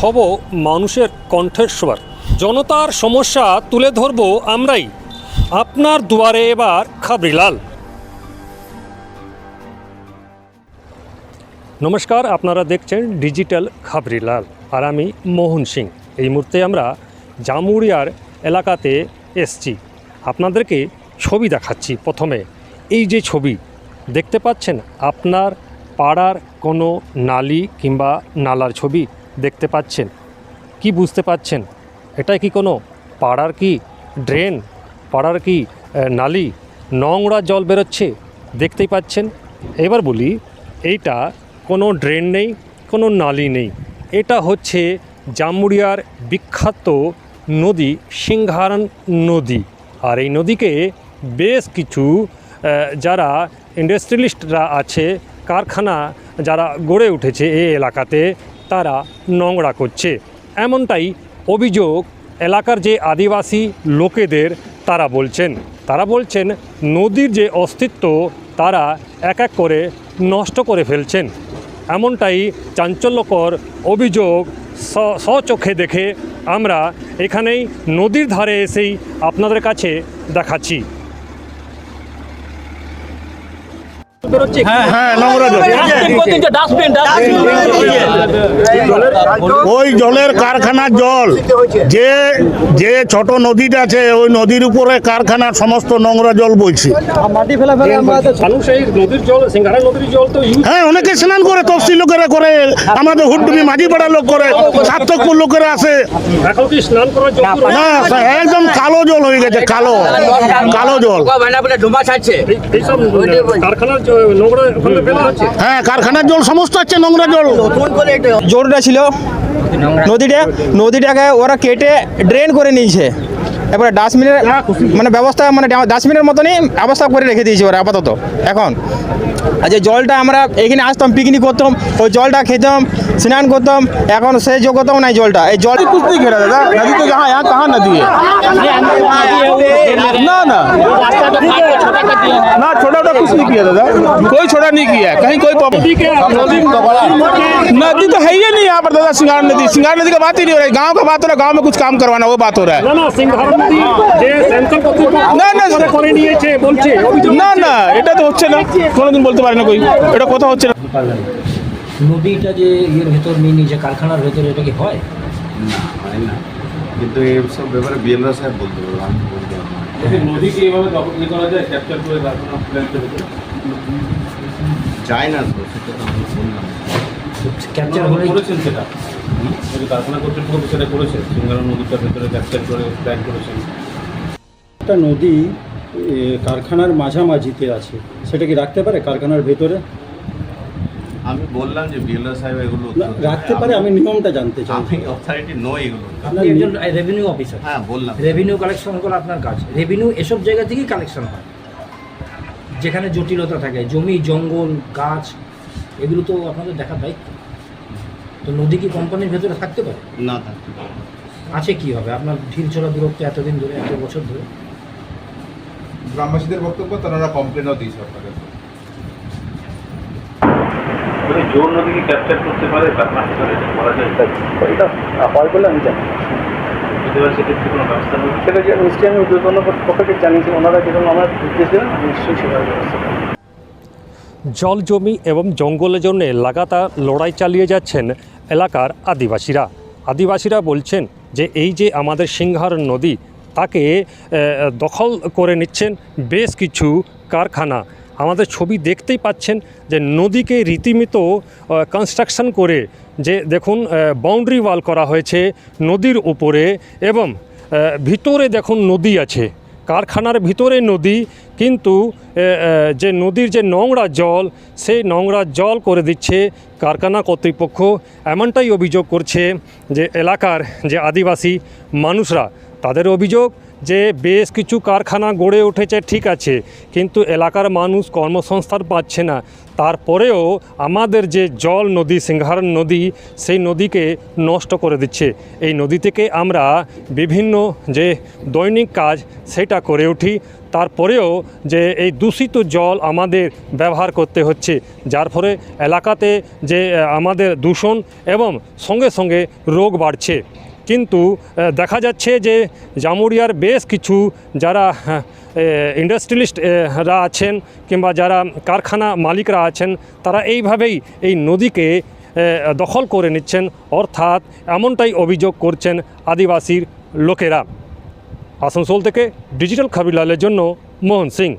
হব মানুষের কণ্ঠের স্বর জনতার সমস্যা তুলে ধরব আমরাই। আপনার দুয়ারে এবার খাবরিলাল নমস্কার, আপনারা দেখছেন ডিজিটাল খাবরিলাল আর আমি মোহন সিং। এই মুহূর্তে আমরা জামুরিয়ার এলাকাতে এসছি। আপনাদেরকে ছবি দেখাচ্ছি প্রথমে। এই যে ছবি, দেখতে পাচ্ছেন আপনার পাড়ার কোনো নালি কিংবা নালার ছবি? দেখতে পাচ্ছেন? কি বুঝতে পাচ্ছেন? এটা কি কোনো পাড়ার কি ড্রেন? পাড়ার কি নালি? নোংরা জল বেরোচ্ছে? দেখতেই পাচ্ছেন? এবার বলি, এইটা কোনো ড্রেন নেই, কোনো নালি নেই। এটা হচ্ছে জামুরিয়ার বিখ্যাত নদী সিংহারন নদী। আর এই নদীকে বেশ কিছু যারা ইন্ডাস্ট্রিয়ালিস্টরা আছে, কারখানা যারা গড়ে উঠেছে এই এলাকাতে তারা নোংরা করছে। এমনটাই অভিযোগ এলাকার যে আদিবাসী লোকেদের তারা বলছেন। তারা বলছেন, নদীর যে অস্তিত্ব তারা এক এক করে নষ্ট করে ফেলছেন। এমনটাই চাঞ্চল্যকর অভিযোগ স- স্বচোখে দেখে আমরা এখানেই নদীর ধারে এসেই আপনাদের কাছে দেখাচ্ছি হ্যাঁ নোংরা জল ওই জলের কারখানার জল যে যে ছোট নদীটা আছে ওই নদীর উপরে কারখানার সমস্ত নোংরা জল বইছে। জল জল হ্যাঁ অনেকে স্নান করে তফসি লোকেরা করে আমাদের হুডুমি মাঝিপাড়ার লোক করে সার্থকপুর লোকেরা জল না একদম কালো জল হয়ে গেছে কালো কালো জল। ডোমা ছাড়ছে কারখানার জ- হ্যাঁ কারখানার জল সমস্ত হচ্ছে নোংরা জল। জোরটা ছিল নদীটা নদীটাকে ওরা কেটে ড্রেন করে নিয়েছে। এবারে ডাস্টবিনের মানে ব্যবস্থা মানে ডাস্টবিনের মতনই ব্যবস্থা করে রেখে দিয়েছে ওরা আপাতত এখন আর যে জলটা আমরা এখানে আসতাম পিকনিক করতাম ওই জলটা খেতাম স্নান করতাম এখন সেই যোগ্যতাও নাই জলটা এই জল कुछ नहीं खेला दादा नदी तो यहाँ यहाँ कहाँ नदी है ना ना ना छोटा छोटा कुछ नहीं किया दादा कोई छोटा नहीं किया है कहीं कोई प्रॉब्लम नदी तो है ही नहीं यहाँ पर दादा सिंगार नदी सिंगार नदी का बात ही नहीं हो रहा है गांव का बात हो रहा है गांव में कुछ काम करवाना वो बात हो रहा है না না যে সেন্ট্রাল কর্তৃপক্ষ না, না, করে- করে নিয়েছে বলছে না না এটা তো হচ্ছে না। কোনোদিন বলতে পারে না কই। এটা কোথাও হচ্ছে না। নদীটা যে ইয়ের ভেতর নিয়ে নিয়েছে কারখানার ভেতরে এটা কি হয়? না হয় না। কিন্তু এইসব ব্যাপারে বিএলআর সাহেব বলতে পারব আমি বলতে পারব নদীকে এভাবে দখল করা যায় ক্যাপচার করে কারখানা যায় না তো সেটা তো আমি বললাম। ক্যাপচার করেছেন সেটা? যদি কারখানা কর্তৃপক্ষ সেটা করেছে সিঙ্গারা নদীটার ভেতরে ক্যাপচার করে প্ল্যান করেছেন। একটা নদী কারখানার মাঝামাঝিতে আছে সেটা কি রাখতে পারে কারখানার ভেতরে? আমি বললাম যে বিএলআর সাহেব এগুলো রাখতে পারে আমি নিয়মটা জানতে চাই। আমি অথরিটি নই এগুলো আপনি একজন রেভিনিউ অফিসার হ্যাঁ বললাম। রেভিনিউ কালেকশন করা আপনার কাজ। রেভিনিউ এসব জায়গা থেকেই কালেকশন হয়। যেখানে জটিলতা থাকে জমি জঙ্গল গাছ এগুলো তো আপনাদের দেখার দায়িত্ব। তো নদী কি কোম্পানির ভেতরে থাকতে পারে? না থাকতে পারে। আছে কি হবে? আপনার ঢিল চলা দূরত্ব এতদিন ধরে এত বছর ধরে? গ্রামবাসীদের বক্তব্য তারা কমপ্লেনও দিয়েছে আপনাদের। মানে জোর নদীকে ক্যাপচার করতে পারে? ভেতরে এটা করা যায় এটা হয় বলে আমি জানি। সেক্ষেত্রে কোনো ব্যবস্থা নেই? সেটা যে নিশ্চয়ই আমি পক্ষকে জানিয়েছি ওনারা যেরকম আমার নির্দেশ দেবেন নিশ্চয়ই সেভাবে ব্যবস্থা জল জমি এবং জঙ্গলের জন্য লাগাতার লড়াই চালিয়ে যাচ্ছেন এলাকার আদিবাসীরা। আদিবাসীরা বলছেন যে এই যে আমাদের সিংহার নদী, তাকে দখল করে নিচ্ছেন বেশ কিছু কারখানা। আমাদের ছবি দেখতেই পাচ্ছেন যে নদীকে রীতিমতো কনস্ট্রাকশন করে যে দেখুন বাউন্ডারি ওয়াল করা হয়েছে নদীর উপরে এবং ভিতরে দেখুন নদী আছে। কারখানার ভিতরে নদী, কিন্তু যে নদীর যে নোংরা জল, সেই নোংরা জল করে দিচ্ছে কারখানা কর্তৃপক্ষ। এমনটাই অভিযোগ করছে যে এলাকার যে আদিবাসী মানুষরা, তাদের অভিযোগ যে বেশ কিছু কারখানা গড়ে উঠেছে, ঠিক আছে, কিন্তু এলাকার মানুষ কর্মসংস্থান পাচ্ছে না। তারপরেও আমাদের যে জল নদী, সিংহার নদী, সেই নদীকে নষ্ট করে দিচ্ছে। এই নদী থেকে আমরা বিভিন্ন যে দৈনিক কাজ, সেটা করে উঠি। তারপরেও যে এই দূষিত জল আমাদের ব্যবহার করতে হচ্ছে, যার ফলে এলাকাতে যে, আমাদের দূষণ এবং সঙ্গে সঙ্গে রোগ বাড়ছে। কিন্তু দেখা যাচ্ছে যে জামুরিয়ার বেশ কিছু যারা ইন্ডাস্ট্রিয়ালিস্টরা আছেন কিংবা যারা কারখানা মালিকরা আছেন, তারা এইভাবেই এই নদীকে দখল করে নিচ্ছেন। অর্থাৎ এমনটাই অভিযোগ করছেন আদিবাসীর লোকেরা। আসানসোল থেকে ডিজিটাল খাবিলালের জন্য মোহন সিং।